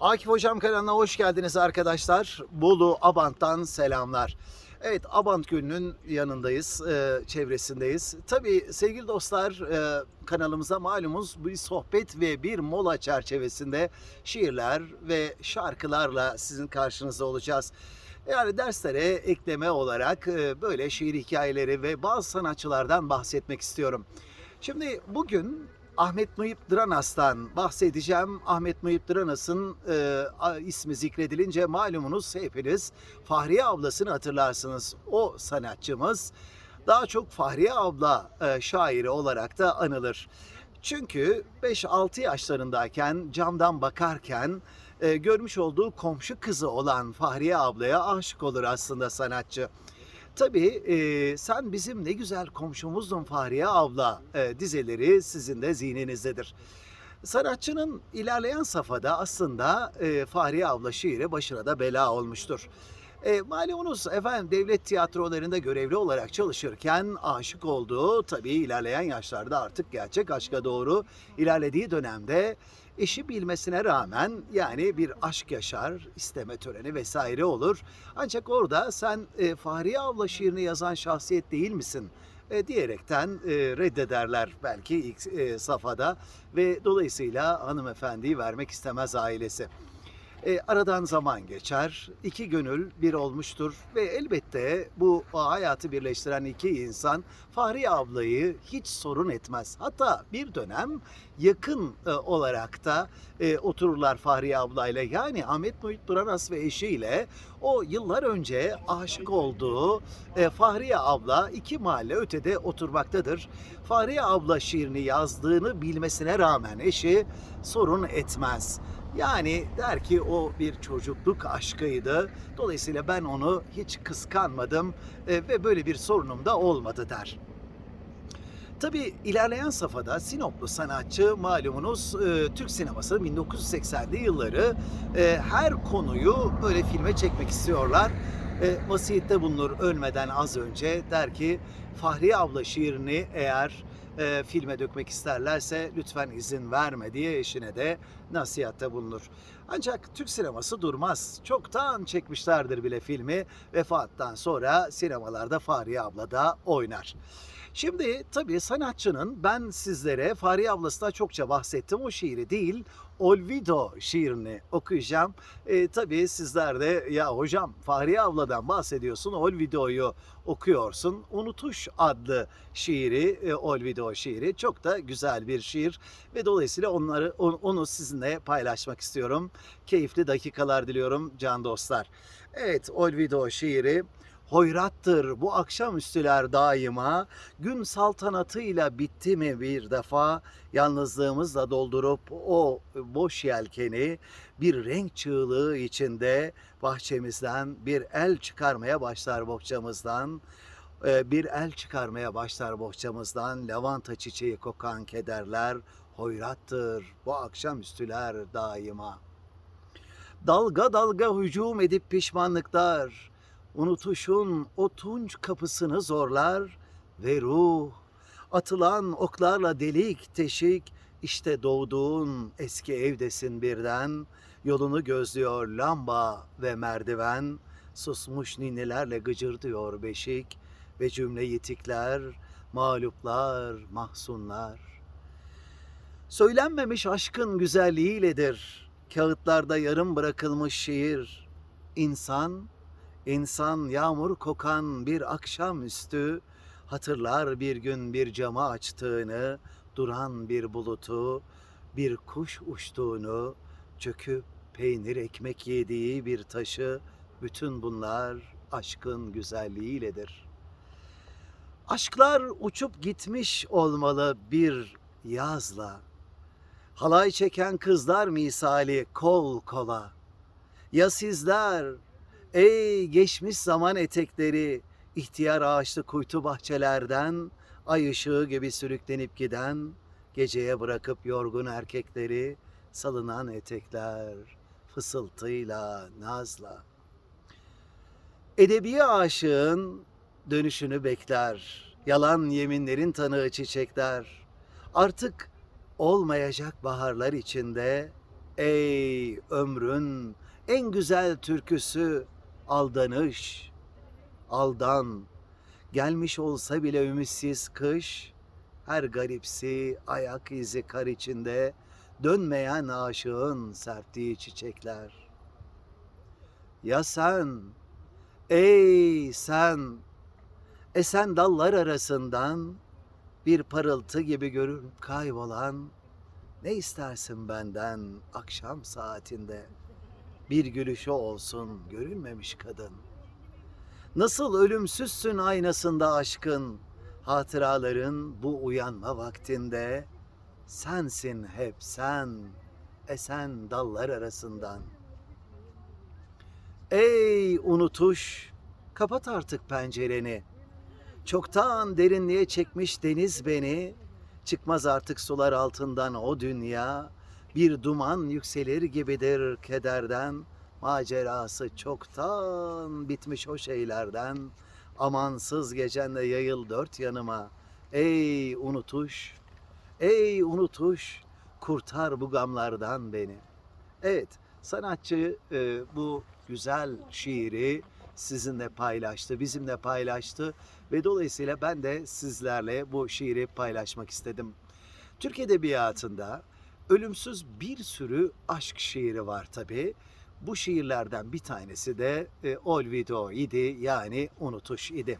Akif Hocam kanalına hoş geldiniz arkadaşlar. Bolu Abant'tan selamlar. Evet Abant Gölü'nün yanındayız, e, çevresindeyiz. Tabii sevgili dostlar e, kanalımıza malumuz bir sohbet ve bir mola çerçevesinde şiirler ve şarkılarla sizin karşınızda olacağız. Yani derslere ekleme olarak e, böyle şiir hikayeleri ve bazı sanatçılardan bahsetmek istiyorum. Şimdi bugün Ahmet Muhip Dranas'tan bahsedeceğim. Ahmet Muhip Dranas'ın e, ismi zikredilince malumunuz hepiniz Fahriye ablasını hatırlarsınız. O sanatçımız daha çok Fahriye abla e, şairi olarak da anılır. Çünkü 5-6 yaşlarındayken camdan bakarken e, görmüş olduğu komşu kızı olan Fahriye ablaya aşık olur aslında sanatçı. Tabii e, sen bizim ne güzel komşumuzdun Fahriye abla e, dizeleri sizin de zihninizdedir. Sanatçının ilerleyen safhada aslında e, Fahriye abla şiiri başına da bela olmuştur. E, malumunuz efendim devlet tiyatrolarında görevli olarak çalışırken aşık olduğu tabii ilerleyen yaşlarda artık gerçek aşka doğru ilerlediği dönemde eşi bilmesine rağmen yani bir aşk yaşar, isteme töreni vesaire olur. Ancak orada sen e, Fahriye abla şiirini yazan şahsiyet değil misin? E, diyerekten e, reddederler belki ilk e, safhada ve dolayısıyla hanımefendiyi vermek istemez ailesi. E, aradan zaman geçer, iki gönül bir olmuştur ve elbette bu hayatı birleştiren iki insan Fahriye ablayı hiç sorun etmez. Hatta bir dönem yakın e, olarak da e, otururlar Fahriye ablayla yani Ahmet Muhit Duranas ve eşiyle o yıllar önce aşık olduğu e, Fahriye abla iki mahalle ötede oturmaktadır. Fahriye abla şiirini yazdığını bilmesine rağmen eşi sorun etmez. Yani der ki o bir çocukluk aşkıydı. Dolayısıyla ben onu hiç kıskanmadım e, ve böyle bir sorunum da olmadı der. Tabi ilerleyen safhada Sinoplu sanatçı malumunuz e, Türk sineması 1980'li yılları e, her konuyu böyle filme çekmek istiyorlar. E, vasiyette bulunur ölmeden az önce der ki Fahriye abla şiirini eğer e, filme dökmek isterlerse lütfen izin verme diye eşine de nasihatte bulunur. Ancak Türk sineması durmaz. Çoktan çekmişlerdir bile filmi. Vefattan sonra sinemalarda Fahriye abla da oynar. Şimdi tabii sanatçının ben sizlere Fahriye ablasına çokça bahsettim. O şiiri değil, Olvido şiirini okuyacağım. E, tabii sizler de ya hocam Fahriye abladan bahsediyorsun, Olvido'yu okuyorsun. Unutuş adlı şiiri, e, Olvido şiiri çok da güzel bir şiir ve dolayısıyla onları on- onu sizinle paylaşmak istiyorum. Keyifli dakikalar diliyorum can dostlar. Evet, Olvido şiiri Hoyrattır bu akşamüstüler daima, gün saltanatıyla bitti mi bir defa, yalnızlığımızla doldurup o boş yelkeni bir renk çığlığı içinde bahçemizden bir el çıkarmaya başlar bohçamızdan. Ee, Bir el çıkarmaya başlar bohçamızdan, lavanta çiçeği kokan kederler, hoyrattır bu akşamüstüler daima. Dalga dalga hücum edip pişmanlıklar, unutuşun o tunç kapısını zorlar ve ruh atılan oklarla delik teşik işte doğduğun eski evdesin birden yolunu gözlüyor lamba ve merdiven susmuş ninnilerle gıcırdıyor beşik ve cümle yitikler mağluplar mahzunlar. Söylenmemiş aşkın güzelliğiyledir kağıtlarda yarım bırakılmış şiir. İnsan İnsan yağmur kokan bir akşamüstü hatırlar bir gün bir cama açtığını, duran bir bulutu, bir kuş uçtuğunu, çöküp peynir ekmek yediği bir taşı, bütün bunlar aşkın güzelliğiyledir. Aşklar uçup gitmiş olmalı bir yazla. Halay çeken kızlar misali kol kola. Ya sizler Ey geçmiş zaman etekleri, ihtiyar ağaçlı kuytu bahçelerden, ay ışığı gibi sürüklenip giden, geceye bırakıp yorgun erkekleri, salınan etekler, fısıltıyla, nazla. Edebi aşığın dönüşünü bekler, yalan yeminlerin tanığı çiçekler. Artık olmayacak baharlar içinde Ey ömrün en güzel türküsü aldanış. Aldan. Gelmiş olsa bile ümitsiz kış. Her garipsi ayak izi kar içinde. Dönmeyen aşığın serptiği çiçekler. Ya sen, ey sen, esen dallar arasından bir parıltı gibi görünüp kaybolan ne istersin benden akşam saatinde? Bir gülüşü olsun görünmemiş kadın. Nasıl ölümsüzsün aynasında aşkın, hatıraların bu uyanma vaktinde. Sensin hep sen, esen dallar arasından. Ey unutuş, kapat artık pencereni. Çoktan derinliğe çekmiş deniz beni. Çıkmaz artık sular altından o dünya. Bir duman yükselir gibidir kederden. Macerası çoktan bitmiş o şeylerden. Amansız gecenle yayıl dört yanıma. Ey unutuş, ey unutuş, kurtar bu gamlardan beni. Evet, sanatçı e, bu güzel şiiri sizinle paylaştı, bizimle paylaştı ve dolayısıyla ben de sizlerle bu şiiri paylaşmak istedim. Türk Edebiyatı'nda ölümsüz bir sürü aşk şiiri var tabi. Bu şiirlerden bir tanesi de e, Olvido idi yani unutuş idi.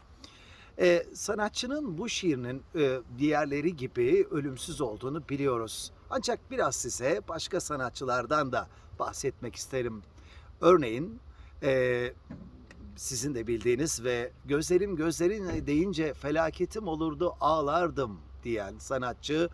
E, sanatçının bu şiirinin e, diğerleri gibi ölümsüz olduğunu biliyoruz. Ancak biraz size başka sanatçılardan da bahsetmek isterim. Örneğin e, sizin de bildiğiniz ve gözlerim gözlerin deyince felaketim olurdu ağlardım diyen sanatçı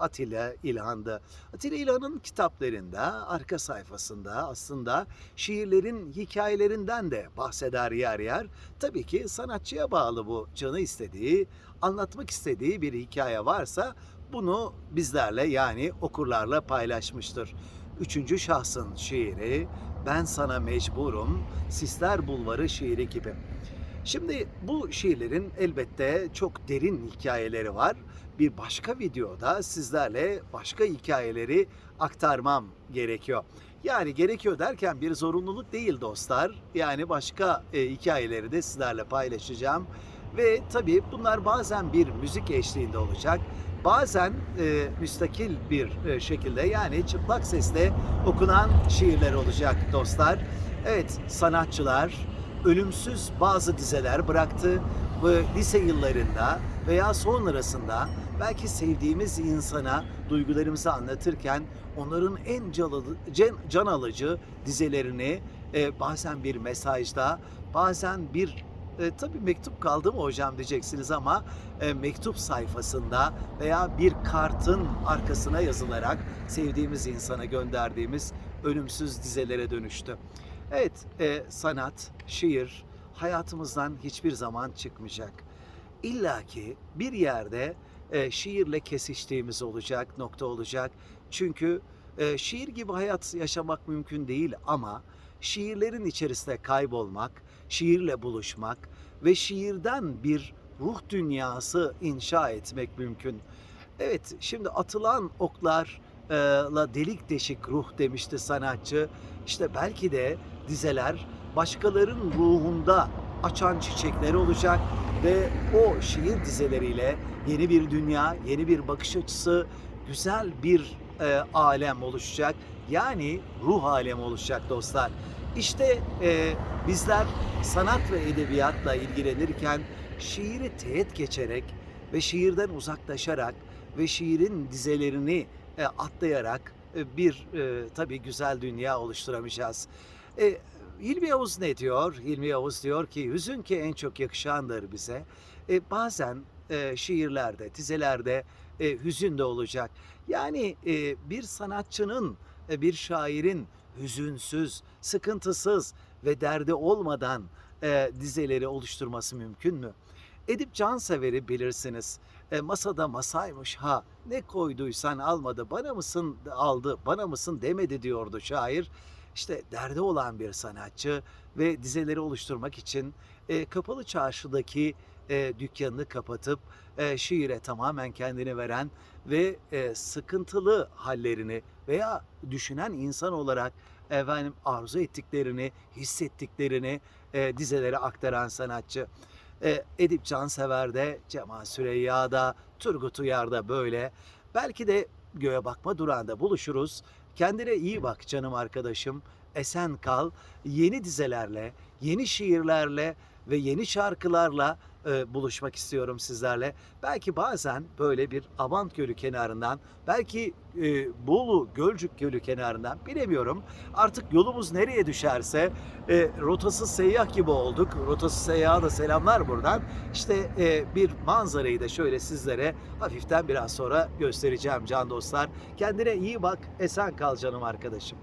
Atilla İlhan'dı. Atilla İlhan'ın kitaplarında arka sayfasında aslında şiirlerin hikayelerinden de bahseder yer yer. Tabii ki sanatçıya bağlı bu canı istediği, anlatmak istediği bir hikaye varsa bunu bizlerle yani okurlarla paylaşmıştır. Üçüncü şahsın şiiri, ben sana mecburum, Sisler Bulvarı şiiri gibi. Şimdi bu şiirlerin elbette çok derin hikayeleri var. Bir başka videoda sizlerle başka hikayeleri aktarmam gerekiyor. Yani gerekiyor derken bir zorunluluk değil dostlar. Yani başka e, hikayeleri de sizlerle paylaşacağım. Ve tabii bunlar bazen bir müzik eşliğinde olacak. Bazen e, müstakil bir e, şekilde yani çıplak sesle okunan şiirler olacak dostlar. Evet sanatçılar ölümsüz bazı dizeler bıraktı ve lise yıllarında veya sonrasında belki sevdiğimiz insana duygularımızı anlatırken onların en can, alıcı dizelerini e, bazen bir mesajda bazen bir e, tabii mektup kaldı mı hocam diyeceksiniz ama e, mektup sayfasında veya bir kartın arkasına yazılarak sevdiğimiz insana gönderdiğimiz ölümsüz dizelere dönüştü. Evet, e, sanat, şiir hayatımızdan hiçbir zaman çıkmayacak. İlla ki bir yerde e, şiirle kesiştiğimiz olacak, nokta olacak. Çünkü e, şiir gibi hayat yaşamak mümkün değil ama şiirlerin içerisinde kaybolmak, şiirle buluşmak ve şiirden bir ruh dünyası inşa etmek mümkün. Evet, şimdi atılan oklarla delik deşik ruh demişti sanatçı. İşte belki de dizeler başkalarının ruhunda açan çiçekleri olacak ve o şiir dizeleriyle yeni bir dünya, yeni bir bakış açısı, güzel bir e, alem oluşacak. Yani ruh alemi oluşacak dostlar. İşte e, bizler sanat ve edebiyatla ilgilenirken şiiri teğet geçerek ve şiirden uzaklaşarak ve şiirin dizelerini e, atlayarak e, bir e, tabii güzel dünya oluşturamayacağız. E, Hilmi Yavuz ne diyor? Hilmi Yavuz diyor ki hüzün ki en çok yakışandır bize. E, bazen e, şiirlerde, dizelerde e, hüzün de olacak. Yani e, bir sanatçının, e, bir şairin hüzünsüz, sıkıntısız ve derdi olmadan e, dizeleri oluşturması mümkün mü? Edip Cansever'i bilirsiniz. E, masada masaymış ha ne koyduysan almadı bana mısın aldı bana mısın demedi diyordu şair. İşte derdi olan bir sanatçı ve dizeleri oluşturmak için e, Kapalı Çarşı'daki e, dükkanını kapatıp e, şiire tamamen kendini veren ve e, sıkıntılı hallerini veya düşünen insan olarak efendim arzu ettiklerini, hissettiklerini e, dizelere aktaran sanatçı. E, Edip Cansever'de, Cemal Süreyya'da, Turgut Uyar'da böyle. Belki de göğe bakma durağında buluşuruz. Kendine iyi bak canım arkadaşım. Esen kal. Yeni dizelerle, yeni şiirlerle ve yeni şarkılarla e, buluşmak istiyorum sizlerle. Belki bazen böyle bir Abant Gölü kenarından, belki e, Bolu Gölcük Gölü kenarından bilemiyorum. Artık yolumuz nereye düşerse e, rotasız seyyah gibi olduk. Rotasız seyyaha da selamlar buradan. İşte e, bir manzarayı da şöyle sizlere hafiften biraz sonra göstereceğim can dostlar. Kendine iyi bak, esen kal canım arkadaşım.